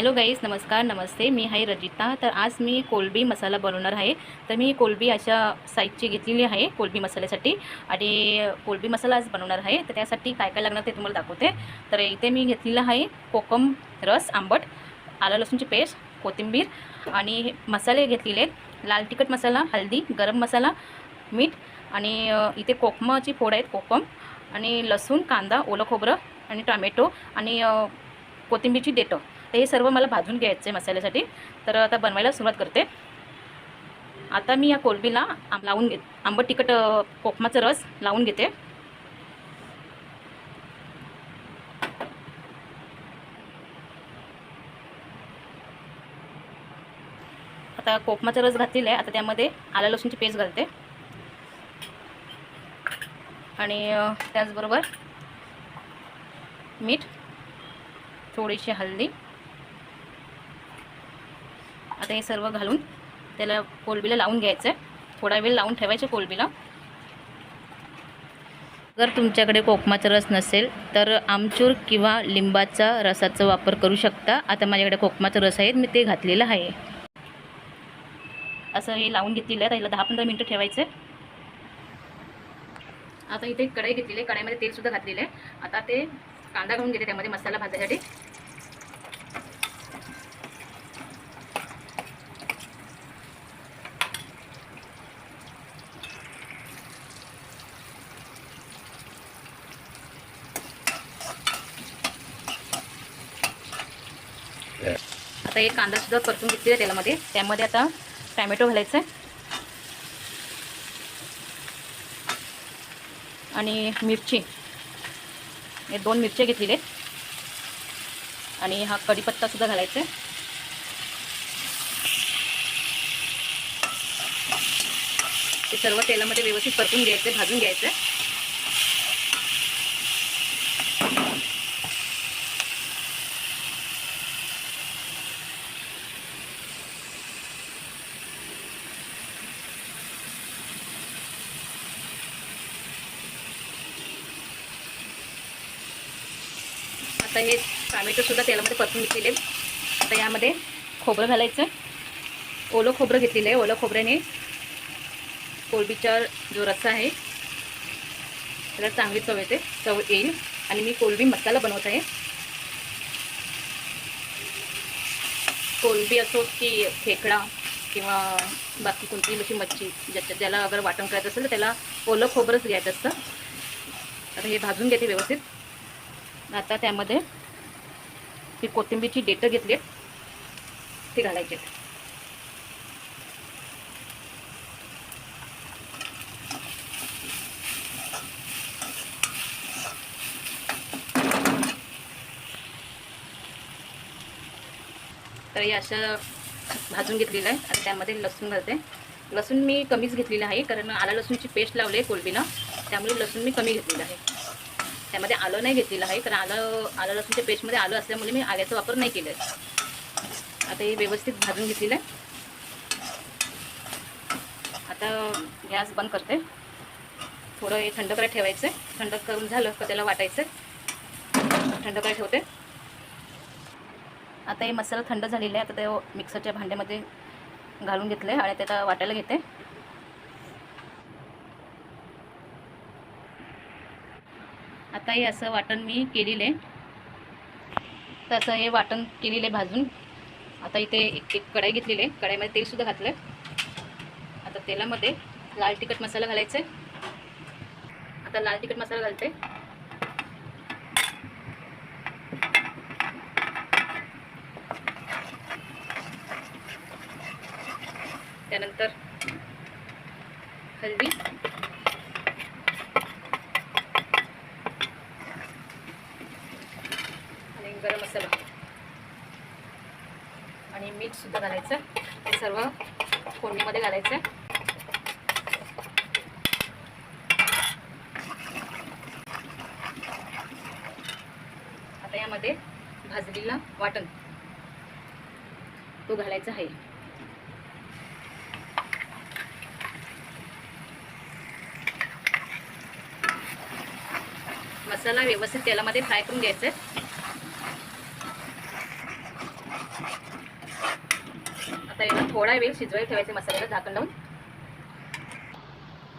Hello guys नमस्कार नमस्ते. मी आहे रजिता. तर आज मी कोलबी मसाला बनवणार आहे. तर मी कोलबी अशा साईजची घेतलेली आहे कोलबी मसाल्यासाठी. आणि कोलबी मसाला आज बनवणार आहे. तर त्यासाठी काय काय लागणार ते तुम्हाला दाखवते. तर इथे मी घेतलेलं आहे कोकम रस आंबट आलं लसूणची पेस्ट कोथिंबीर. आणि मसाले घेतलेले आहेत. लाल तिखट मसाला हल्दी गरम मसाला मीठ. आणि इथे कोकमाची फोड आहेत कोकम. आणि लसूण कांदा ओलं खोबरं आणि टॉमॅटो. आणि कोथिंबीरची देठं तर हे सर्व मला भाजून घ्यायचं आहे मसाल्यासाठी. तर आता बनवायला सुरुवात करते. आता मी या कोलबीला आम लावून घेत आंबट तिखट अ, कोकमाचा रस लावून घेते. आता कोकमाचा रस घातलेला आहे. आता त्यामध्ये आला लसूणची पेस्ट घालते. आणि त्याचबरोबर मीठ थोडीशी हल्दी. आता हे सर्व घालून त्याला कोलबीला लावून घ्यायचं आहे थोडा वेळ लावून ठेवायचं कोलबीला जर तुमच्याकडे कोकमाचा रस नसेल तर आमचूर किंवा लिंबाचा रसाचा वापर करू शकता. आता माझ्याकडे कोकमाचा रस आहे मी ते घातलेलं आहे. असं हे लावून घेतलेलं आहे त्याला दहा पंधरा मिनटं ठेवायचं आहे आता इथे कढई घेतलेली आहे कढईमध्ये तेलसुद्धा घातलेलं आहे. आता ते कांदा घालून घेते त्यामध्ये मसाला भाजायसाठी. आता एक कांदा सुद्धा परतून घेतलेला तेलामध्ये. त्यामध्ये आता टॅमॅटो घालायचं आहे. आणि मिरची. हे दोन मिरच्या घेतलेले आहेत. आणि हा कढीपत्तासुद्धा घालायचा आहे. ते सर्व तेलामध्ये व्यवस्थित परतून घ्यायचं भाजून घ्यायचं आता हे टॅमॅटोसुद्धा तेलामध्ये परतून घेतलेले आता यामध्ये खोबरं घालायचं. ओलं खोबरं घेतलेलं आहे. ओलं खोबऱ्याने कोलबीचा जो रस्सा आहे त्याला चांगली चव येते. चव येईल. आणि मी कोलबी मसाला बनवत आहे. कोलबी असो की खेकडा किंवा बाकी कोणतीही अशी मच्छी ज्याच्या ज्याला अगर वाटण करायचं असेल तर त्याला ओलं खोबरंच घ्यायचं असतं. आता हे भाजून घेते व्यवस्थित. आता त्यामध्ये ही कोथिंबीरची डेटं घेतली ती घालायची आहेत. तर हे अशा भाजून घेतलेलं आहे. आणि त्यामध्ये लसूण घालते. लसूण मी कमीच घेतलेलं आहे कारण आला लसूणची पेस्ट लावली आहे कोलबीला त्यामुळे लसूण मी कमी घेतलेलं आहे. त्यामध्ये आलं नाही घेतलेलं आहे. कारण आलं आलं लसूणच्या पेस्टमध्ये आलं असल्यामुळे मी आल्याचा वापर नाही केला आहे आता हे व्यवस्थित भाजून घेतलेलं आहे. आता गॅस बंद करते. थोडं हे थंड करायला ठेवायचं आहे. थंड करून झालं का त्याला वाटायचं थंड करायला ठेवते. आता हे मसाला थंड झालेला आहे. आता ते मिक्सरच्या भांड्यामध्ये घालून घेतलं आहे आणि त्याला वाटायला घेते. आता हे असं वाटण मी केलेलं आहे. तसं हे वाटण केलेलं आहे भाजून. आता इथे एक एक कढाई घेतलेली आहे. कढाईमध्ये तेलसुद्धा घातलं आहे आता तेलामध्ये लाल तिखट मसाला घालायचा आहे. आता लाल तिखट मसाला घालते. त्यानंतर हल्दी आणि गरम मसाला आणि मीठ सुद्धा घालायचं. हे सर्व फोडणीमध्ये घालायचं. आता यामध्ये भाजलेला वाटण. तो घालायचा आहे. मसाला व्यवस्थित तेलामध्ये फ्राय करून घ्यायचा. आहे आता याला थोडा वेळ शिजवायला ठेवायचे मसाल्याला झाकण लावून.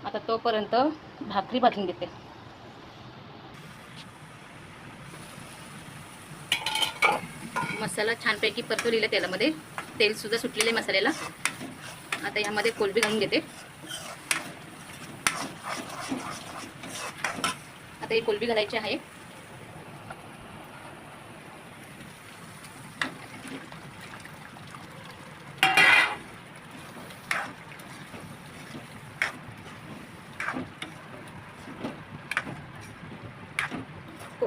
आता तोपर्यंत भाकरी भाजून घेते. मसाला छानपैकी परतवलेला तेलामध्ये. तेल सुद्धा सुटलेलं आहे मसाल्याला. आता यामध्ये कोलबी घालून घेते. आता ही कोलबी घालायची आहे.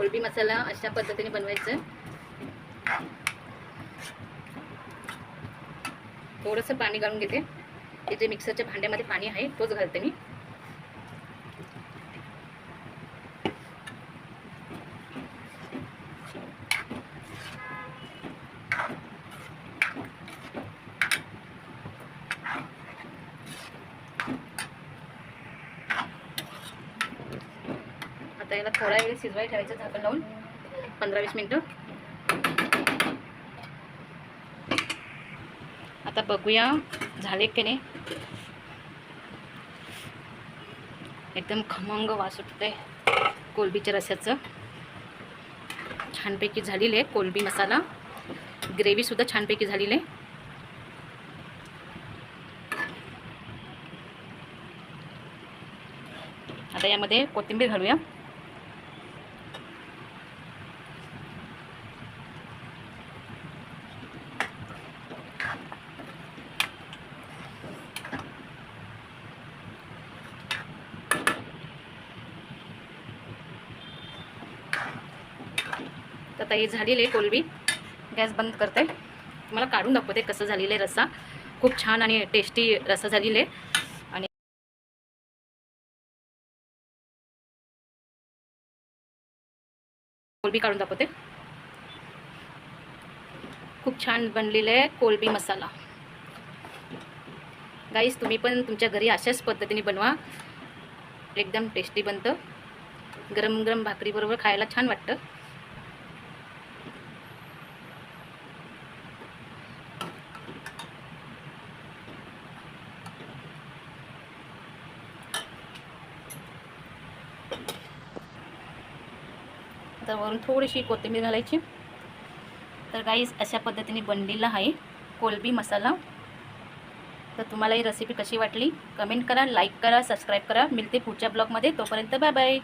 कोळबी मसाला अशा पद्धतीने बनवायचं. थोडंसं पाणी घालून घेते. ते जे मिक्सरच्या भांड्यामध्ये पाणी आहे तोच घालते मी. आता याला थोडा वेळ शिजवायला ठेवायचं झाकण लावून. पंधरा वीस मिनटं. आता बघूया झाले की नाही. एकदम खमंग वास सुटते कोलबीच्या रस्याचं. छानपैकी झालेली आहे कोलबी मसाला. ग्रेव्हीसुद्धा छानपैकी झालेली आहे. आता यामध्ये कोथिंबीर घालूया. आता हे झालेलं आहे कोलबी. गॅस बंद करते. तुम्हाला काढून दाखवते कसं झालेलं आहे रस्सा. खूप छान आणि टेस्टी रस्सा झालेला आहे. आणि कोलबी काढून दाखवते. खूप छान बनलेलं आहे कोलबी मसाला. गाईस तुम्ही पण तुमच्या घरी अशाच पद्धतीने बनवा. एकदम टेस्टी बनतं. गरम गरम भाकरीबरोबर खायला छान वाटतं. तर वरून थोडीशी कोथिंबीर घालायची. तर गाईज अशा पद्धतीने बनलेला आहे कोलबी मसाला. तर तुम्हाला ही रेसिपी कशी वाटली? कमेंट करा लाईक करा सबस्क्राईब करा. मिळते पुढच्या ब्लॉगमध्ये तोपर्यंत बाय बाय